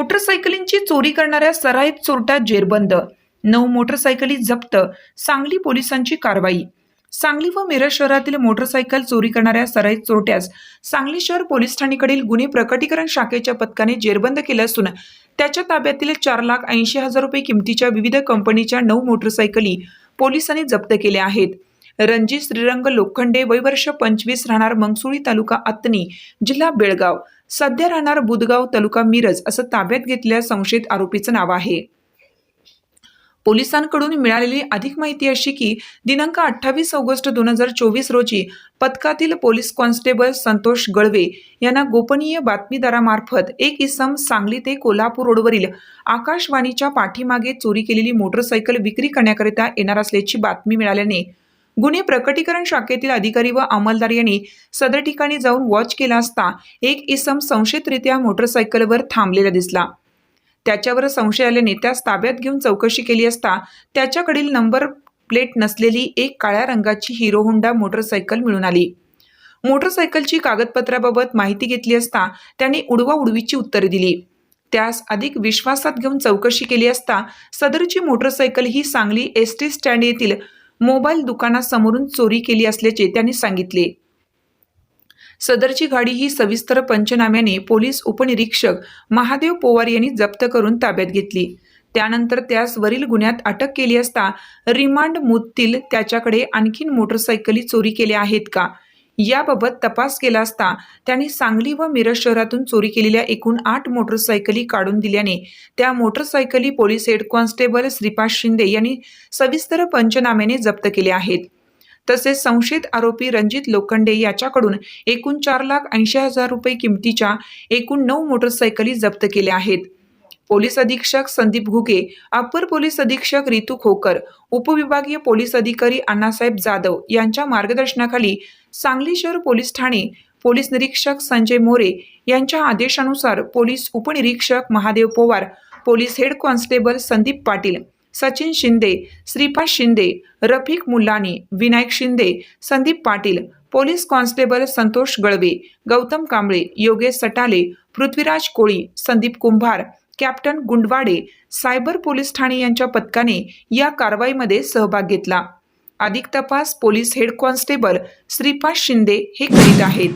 मोटरसायकलींची चोरी करणाऱ्या सराईत चोरट्या जेरबंद. नऊ मोटरसायकली जप्त. सांगली पोलिसांची कारवाई. सांगली व मिरज शहरातील मोटरसायकल चोरी करणाऱ्या सराईत चोरट्यास सांगली शहर पोलीस ठाणेकडील गुन्हे प्रकटीकरण शाखेच्या पथकाने जेरबंद केले असून त्याच्या ताब्यातील चार लाख ऐंशी हजार रुपये किमतीच्या विविध कंपनीच्या नऊ मोटरसायकली पोलिसांनी जप्त केल्या आहेत. रणजित श्रीरंग लोखंडे वयवर्ष पंचवीस राहणार मंगसुळी तालुका अत्तनी जिल्हा बेळगाव. सध्या राहणार बुदगाव तालुका मिरज असं ताब्यात घेतलेल्या संशयित आरोपीचं नाव आहे. पोलिसांकडून मिळालेली अधिक माहिती अशी की दिनांक अठ्ठावीस ऑगस्ट दोन हजार चोवीस रोजी पथकातील पोलीस कॉन्स्टेबल संतोष गळवे यांना गोपनीय बातमीदारामार्फत एक इसम सांगली ते कोल्हापूर रोडवरील आकाशवाणीच्या पाठीमागे चोरी केलेली मोटरसायकल विक्री करण्याकरिता येणार असल्याची बातमी मिळाल्याने गुन्हे प्रकटीकरण शाखेतील अधिकारी व अंमलदार यांनी सदर ठिकाणी जाऊन वॉच केला असता एक इसम संशयितरित्या मोटरसायकलवर थांबलेला दिसला. त्याच्यावर संशय आल्याने त्यास ताब्यात घेऊन चौकशी केली असता त्याच्याकडील नंबर प्लेट नसलेली एक काळ्या रंगाची हिरो होंडा मोटरसायकल मिळून आली. मोटरसायकलची कागदपत्राबाबत माहिती घेतली असता त्याने उडवा उडवीची उत्तरे दिली. त्यास अधिक विश्वासात घेऊन चौकशी केली असता सदरची मोटरसायकल ही सांगली एस टी स्टँड येथील मोबाईल दुकानासमोरून चोरी केली असल्याचे त्यांनी सांगितले. सदरची गाडी ही सविस्तर पंचनाम्याने पोलीस उपनिरीक्षक महादेव पोवार यांनी जप्त करून ताब्यात घेतली. त्यानंतर त्यास वरील गुन्ह्यात अटक केली असता रिमांड मुदतील त्याच्याकडे आणखीन मोटरसायकली चोरी केल्या आहेत का? याबाबत तपास केला असता त्यांनी सांगली व मिरज शहरातून चोरी केलेल्या एकूण आठ मोटरसायकली काढून दिल्याने त्या मोटरसायकली police head constable Shripad Shinde यांनी सविस्तर पंचनाम्याने जप्त केल्या आहेत. तसेच संशयित आरोपी रणजित लोखंडे याच्याकडून एकूण चार लाख ऐंशी हजार रुपये किमतीच्या एकूण नऊ मोटरसायकली जप्त केल्या आहेत. पोलीस अधीक्षक संदीप घुगे अप्पर पोलीस अधीक्षक रितू खोकर उपविभागीय पोलीस अधिकारी अण्णासाहेब जाधव यांच्या मार्गदर्शनाखाली सांगली शहर पोलीस ठाणे पोलीस निरीक्षक संजय मोरे यांच्या आदेशानुसार पोलीस उपनिरीक्षक Mahadev Powar police head constable Sandeep Patil Sachin Shinde Shripad Shinde Rafiq Mullani Vinayak Shinde Sandeep Patil police constable Santosh Galve Gautam Kamble Yogesh Satale Prithviraj Koli Sandeep Kumbhar captain Gundwade cyber police Thane यांच्या पथकाने या कारवाईमध्ये सहभाग घेतला. अधिक तपास police head constable Shripad Shinde हे करीत आहेत.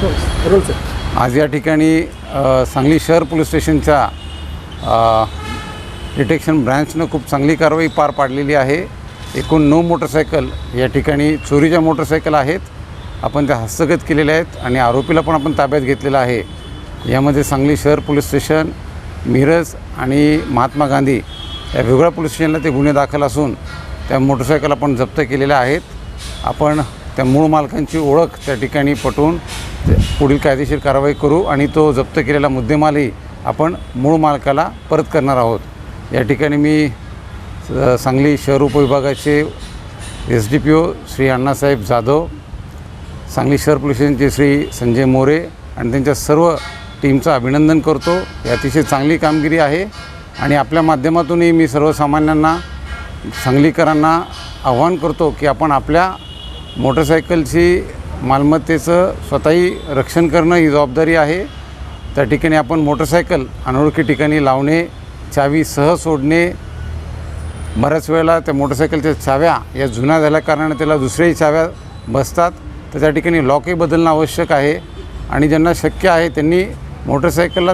सर आज या ठिकाणी सांगली शहर पोलीस स्टेशनच्या डिटेक्शन ब्रँचनं खूप चांगली कारवाई पार पाडलेली आहे. एकूण नऊ मोटरसायकल या ठिकाणी चोरीच्या मोटरसायकल आहेत. आपण त्या हस्तगत केलेल्या आहेत आणि आरोपीला पण आपण ताब्यात घेतलेला आहे. यामध्ये सांगली शहर पोलीस स्टेशन मिरज आणि महात्मा गांधी या वेगळ्या पोलीस स्टेशनला ते गुन्हे दाखल असून त्या मोटरसायकल आपण जप्त केलेल्या आहेत. आपण त्या मूळ मालकांची ओळख त्या ठिकाणी पटवून ते पुढील कायदेशीर कारवाई करू आणि तो जप्त केलेला मुद्देमालही आपण मूळ मालकाला परत करणार आहोत. या ठिकाणी मी सांगली शहर उपविभागाचे S D P O Shri Annasaheb Jadhav Sangli शहर पोलीस स्टेशनचे श्री संजय मोरे आणि त्यांच्या सर्व टीमचं अभिनंदन करतो. ही अतिशय चांगली कामगिरी आहे. आणि आपल्या माध्यमातूनही मी सर्वसामान्यांना सांगलीकरांना आव्हान करतो की आपण आपल्या मोटरसायकलची मालमत्तेचं स्वतःही रक्षण करणं ही जबाबदारी आहे. त्या ठिकाणी आपण मोटरसायकल अनोळखी ठिकाणी लावणे चावी सह सोडणे बऱ्याच वेळेला त्या मोटरसायकलच्या चाव्या या जुन्या झाल्या कारणाने त्याला दुसऱ्याही चाव्या बसतात. तर त्या ठिकाणी लॉकही बदलणं आवश्यक आहे आणि ज्यांना शक्य आहे त्यांनी मोटरसायकलला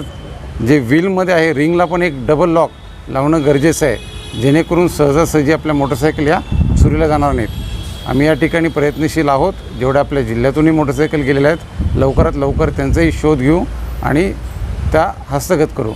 जे व्हीलमध्ये आहे रिंगला पण एक डबल लॉक लावणं गरजेचं आहे. जेणेकरून सहजासहजी आपल्या मोटरसायकल या चुरीला जाणार नाहीत. आम्ही या ठिकाणी प्रयत्नशील आहोत जेवढ्या आपल्या जिल्ह्यातूनही मोटरसायकल गेलेल्या आहेत. लवकरात लवकर त्यांचाही शोध घेऊ आणि त्या हस्तगत करू.